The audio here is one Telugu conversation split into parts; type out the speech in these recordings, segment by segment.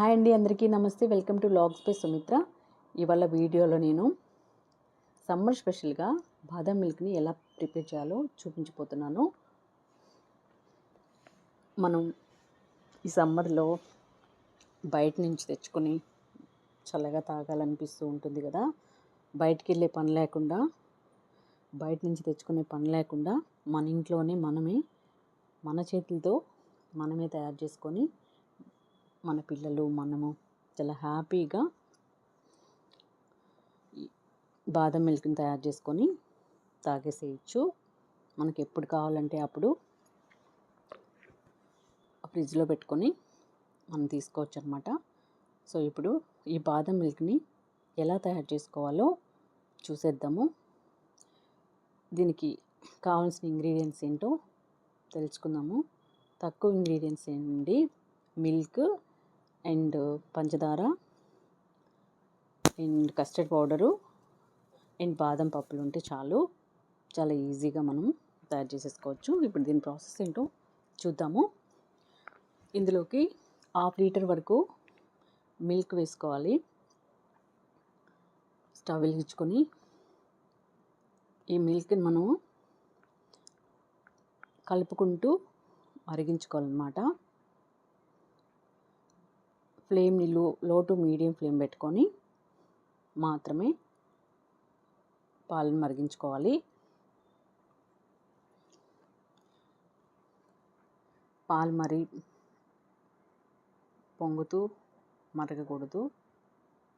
హాయ్ అండి అందరికీ నమస్తే. Welcome to logs by Sumitra. ఇవాళ వీడియోలో నేను సమ్మర్ స్పెషల్గా బాదం మిల్క్ని ఎలా ప్రిపేర్ చేయాలో చూపించిపోతున్నాను మనం ఈ సమ్మర్లో బయట నుంచి తెచ్చుకొని చల్లగా తాగాలనిపిస్తూ ఉంటుంది కదా. బయటికి వెళ్ళే పని లేకుండా బయట నుంచి తెచ్చుకునే పని లేకుండా మన ఇంట్లోనే మనమే మన చేతులతో మనమే తయారు చేసుకొని మన పిల్లలు మనము చాలా హ్యాపీగా బాదం మిల్క్ని తయారు చేసుకొని తాగేసేయచ్చు. మనకి ఎప్పుడు కావాలంటే అప్పుడు ఫ్రిడ్జ్లో పెట్టుకొని మనం తీసుకోవచ్చు అనమాట సో ఇప్పుడు ఈ బాదం మిల్క్ని ఎలా తయారు చేసుకోవాలో చూసేద్దాము. దీనికి కావాల్సిన ఇంగ్రీడియంట్స్ ఏంటో తెలుసుకుందాము. తక్కువ ఇంగ్రీడియంట్స్ ఏంటి? మిల్క్ అండ్ పంచదార అండ్ కస్టర్డ్ పౌడరు అండ్ బాదం పప్పులు ఉంటే చాలు. చాలా ఈజీగా మనం తయారు చేసేసుకోవచ్చు. ఇప్పుడు దీని ప్రాసెస్ ఏంటో చూద్దాము. ఇందులోకి హాఫ్ లీటర్ వరకు మిల్క్ వేసుకోవాలి. స్టవ్ వెలిగించుకొని ఈ మిల్క్ని మనం కలుపుకుంటూ మరిగించుకోవాలన్నమాట. ఫ్లేమ్ని లో లో టు మీడియం ఫ్లేమ్ పెట్టుకొని మాత్రమే పాలను మరిగించుకోవాలి. పాలు మరి పొంగుతూ మరగకూడదు.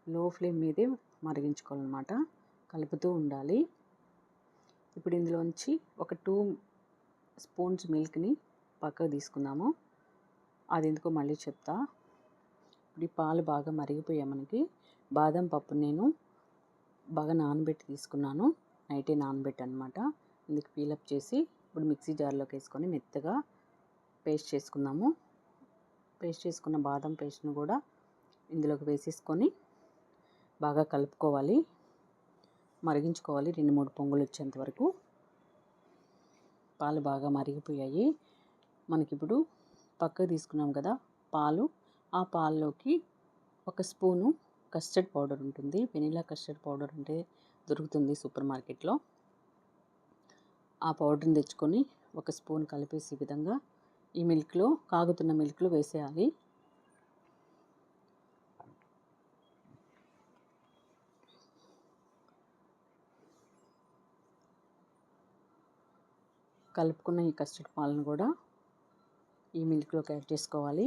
లో ఫ్లేమ్ మీదే మరిగించుకోవాలన్నమాట. కలుపుతూ ఉండాలి. ఇప్పుడు ఇందులోంచి ఒక టూ స్పూన్స్ మిల్క్ని పక్కకు తీసుకుందాము. అది ఎందుకో మళ్ళీ చెప్తా. ఇప్పుడు ఈ పాలు బాగా మరిగిపోయాయి మనకి. బాదం పప్పు నేను బాగా నానబెట్టి తీసుకున్నాను. నైటే నానబెట్టి అనమాట ఇందుకు పీలప్ చేసి ఇప్పుడు మిక్సీ జార్లోకి వేసుకొని మెత్తగా పేస్ట్ చేసుకుందాము. పేస్ట్ చేసుకున్న బాదం పేస్ట్ను కూడా ఇందులోకి వేసేసుకొని బాగా కలుపుకోవాలి. మరిగించుకోవాలి. రెండు మూడు పొంగులు వచ్చేంత వరకు. పాలు బాగా మరిగిపోయాయి. మనకిప్పుడు పక్కకు తీసుకున్నాం కదా పాలు. ఆ పాల్లోకి ఒక స్పూను కస్టర్డ్ పౌడర్ ఉంటుంది. వెనిలా కస్టర్డ్ పౌడర్ అంటే దొరుకుతుంది సూపర్ మార్కెట్లో. ఆ పౌడర్ని తెచ్చుకొని ఒక స్పూన్ కలిపేసి విధంగా ఈ మిల్క్లో కాగుతున్న మిల్క్లో వేసేయాలి. కలుపుకున్న ఈ కస్టర్డ్ పాలను కూడా ఈ మిల్క్లోకి యాడ్ చేసుకోవాలి.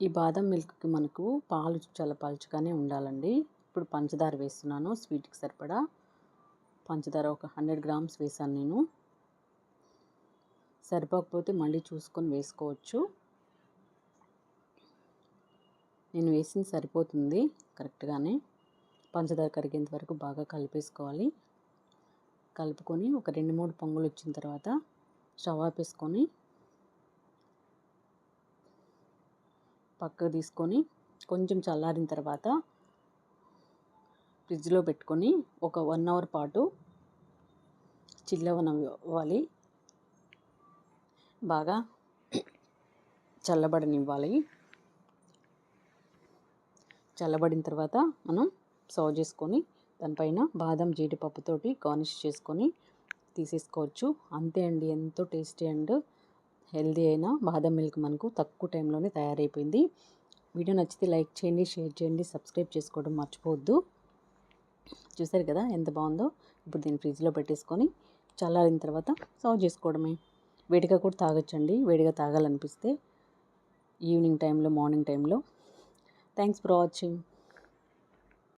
ఈ బాదం మిల్క్కి మనకు పాలు చాలా పలుచగానే ఉండాలండి. ఇప్పుడు పంచదార వేస్తున్నాను స్వీట్కి సరిపడా. పంచదార ఒక హండ్రెడ్ గ్రామ్స్ వేసాను నేను. సరిపోకపోతే మళ్ళీ చూసుకొని వేసుకోవచ్చు. నేను వేసింది సరిపోతుంది కరెక్ట్గానే. పంచదార కరిగేంత వరకు బాగా కలిపేసుకోవాలి. కలుపుకొని ఒక రెండు మూడు పొంగులు వచ్చిన తర్వాత స్టవ్ ఆపేసుకొని పక్కకు తీసుకొని కొంచెం చల్లారిన తర్వాత ఫ్రిడ్జ్లో పెట్టుకొని ఒక వన్ అవర్ పాటు చిల్లవనివ్వాలి. బాగా చల్లబడనివ్వాలి. చల్లబడిన తర్వాత మనం సర్వ్ చేసుకొని దానిపైన బాదం జీడిపప్పుతోటి గార్నిష్ చేసుకొని తీసేసుకోవచ్చు. అంతే అండి. ఎంతో టేస్టీ అండ్ హెల్దీ అయిన బాదం మిల్క్ మనకు తక్కువ టైంలోనే తయారైపోయింది. వీడియో నచ్చితే లైక్ చేయండి షేర్ చేయండి సబ్స్క్రైబ్ చేసుకోవడం మర్చిపోవద్దు. చూసారు కదా ఎంత బాగుందో? ఇప్పుడు దీన్ని ఫ్రిడ్జ్లో పెట్టేసుకొని చల్లారిన తర్వాత సర్వ్ చేసుకోవడమే. వేడిగా కూడా తాగొచ్చండి. వేడిగా తాగాలనిపిస్తే ఈవినింగ్ టైంలో మార్నింగ్ టైంలో. Thanks for watching.